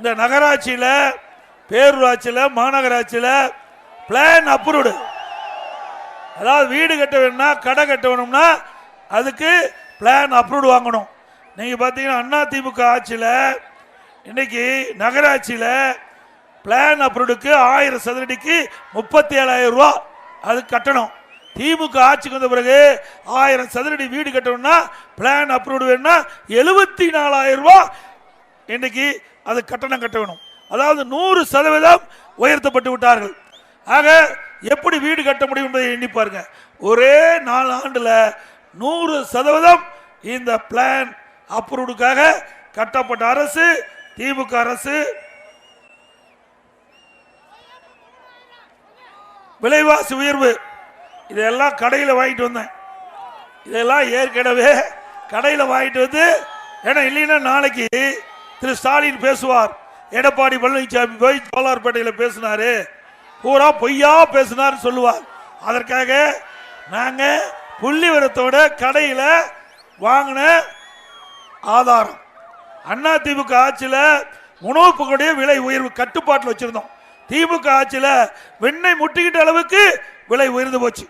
இந்த நகராட்சியில் பேரூராட்சியில் மாநகராட்சியில் பிளான் அப்ரூவ்டு அதாவது வீடு கட்ட வேணும்னா கடை கட்ட வேணும்னா அதுக்கு பிளான் அப்ரூவ்டு வாங்கணும். நீங்கள் பார்த்தீங்கன்னா அண்ணா திமுக ஆட்சியில் இன்னைக்கு நகராட்சியில் பிளான் அப்ரூவ்டுக்கு ஆயிரம் சதுரடிக்கு முப்பத்தி ஏழாயிரம் ரூபா அது கட்டணும். திமுக ஆட்சிக்கு வந்த பிறகு ஆயிரம் சதுரடி வீடு கட்டணும்னா பிளான் அப்ரூவ்டு வேணும்னா எழுபத்தி நாலாயிரம் ரூபா இன்னைக்கு அது கட்டணம் கட்ட வேணும் அதாவது நூறு சதவீதம் உயர்த்தப்பட்டு விட்டார்கள். ஆக எப்படி வீடு கட்ட முடியும் என்பதை எண்ணி பாருங்க. ஒரே நாலு ஆண்டில் நூறு சதவீதம் இந்த பிளான் அப்ரூவ்டுக்காக கட்டப்பட்ட அரசு திமுக அரசு விலைவாசி உயர்வு. இதெல்லாம் கடையில் வாங்கிட்டு வந்தேன். இதெல்லாம் ஏற்கனவே கடையில் வாங்கிட்டு வந்து ஏன்னா இல்லைன்னா நாளைக்கு திரு ஸ்டாலின் பேசுவார். எடப்பாடி பழனிசாமி போய் சோலார்பேட்டையில் பேசினாரு. பூரா பொய்யா பேசினார் சொல்லுவார். அதற்காக நாங்கள் புள்ளிவரத்தோட கடையில் வாங்கின ஆதாரம். அண்ணா திமுக ஆட்சியில் உணவுப் பொருளுடைய விலை உயர்வு கட்டுப்பாட்டில் வச்சிருந்தோம். திமுக ஆட்சியில் வெண்ணெய் முட்டிக்கிட்ட அளவுக்கு விலை உயர்ந்து போச்சு.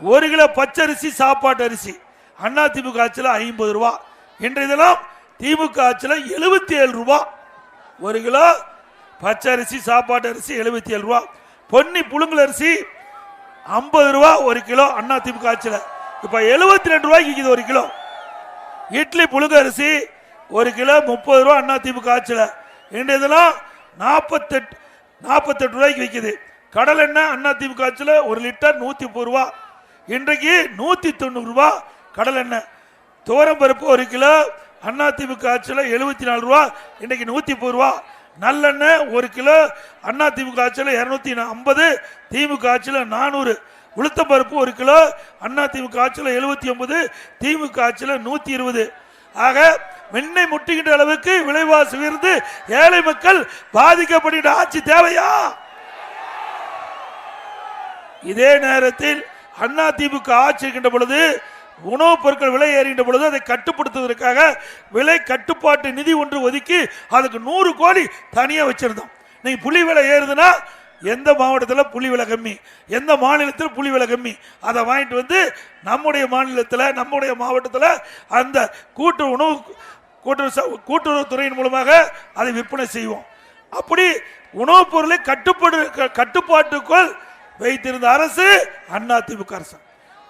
ஒரு கிலோ பச்சரிசி சாப்பாட்டு அரிசி. அண்ணா திமுக ஆட்சியில் ஐம்பது ரூபா. இன்றைய தினம் திமுக ஆட்சியில் எழுபத்தி ஏழு ரூபா. ஒரு கிலோ பச்சை அரிசி சாப்பாட்டு அரிசி எழுபத்தி ஏழு ரூபா. பொன்னி புழுங்கல் அரிசி ஐம்பது ரூபா ஒரு கிலோ அண்ணா திமுக ஆட்சியில். இப்போ எழுபத்தி ரெண்டு ரூபாய்க்கு விற்கிது ஒரு கிலோ. இட்லி புழுங்க அரிசி ஒரு கிலோ முப்பது ரூபா அண்ணா திமுக ஆட்சியில். இன்றைய தினம் நாற்பத்தெட்டு நாற்பத்தெட்டு ரூபாய்க்கு விற்கிது கடல் எண்ணெய் அண்ணா திமுக ஆட்சியில் ஒரு லிட்டர் நூற்றி முப்பது ரூபா. இன்றைக்கு நூற்றி தொண்ணூறு ரூபா கடல் எண்ணெய். துவரம் பருப்பு ஒரு கிலோ அண்ணா திமுக ஆட்சியில் எழுபத்தி நாலு ரூபா இன்றைக்கு நூற்றி முப்பது ரூபா. நல்லெண்ணெய் ஒரு கிலோ அண்ணா திமுக ஆட்சியில் இரநூத்தி ஐம்பது திமுக ஆட்சியில் நானூறு. உளுத்தப்பருப்பு ஒரு கிலோ அண்ணா திமுக ஆட்சியில் எழுபத்தி ஒன்பது திமுக ஆட்சியில் நூற்றி இருபது. ஆக வெண்ணெய் முட்டுகின்ற அளவுக்கு விலைவாசி உயர்ந்து ஏழை மக்கள் பாதிக்கப்படுகின்ற ஆட்சி தேவையா? இதே நேரத்தில் அண்ணா திமுக ஆட்சி இருக்கின்ற பொழுது உணவுப் பொருட்கள் விலை ஏறுகின்ற பொழுது அதை கட்டுப்படுத்துவதற்காக விலை கட்டுப்பாட்டு நிதி ஒன்று ஒதுக்கி அதுக்கு நூறு கோடி தனியாக வச்சிருந்தோம். நீங்கள் புலி விலை ஏறுதுன்னா எந்த மாவட்டத்தில் புலி விலை கம்மி? எந்த மாநிலத்தில் புலி விலை கம்மி? அதை வாங்கிட்டு வந்து நம்முடைய மாநிலத்தில் நம்முடைய மாவட்டத்தில் அந்த கூட்டு உணவு கூட்டுறவு கூட்டுறவுத்துறையின் மூலமாக அதை விற்பனை செய்வோம். அப்படி உணவுப் பொருளை கட்டுப்பாடு க- கட்டுப்பாட்டுக்குள் வைத்திருந்த அரசு அண்ணா திமுக அரசு.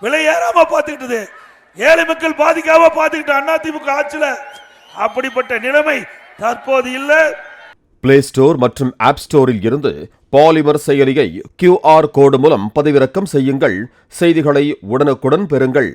விலை ஏறாம பார்த்துக்கிட்டது. ஏழை மக்கள் பாதிக்காம பார்த்துக்கிட்ட அண்ணா திமுக ஆட்சியில் அப்படிப்பட்ட நிலைமை தற்போது இல்லை. பிளே ஸ்டோர் மற்றும் ஆப் ஸ்டோரில் இருந்து பாலிமர் செயலியை கியூஆர் கோடு மூலம் பதிவிறக்கம் செய்யுங்கள். செய்திகளை உடனுக்குடன் பெறுங்கள்.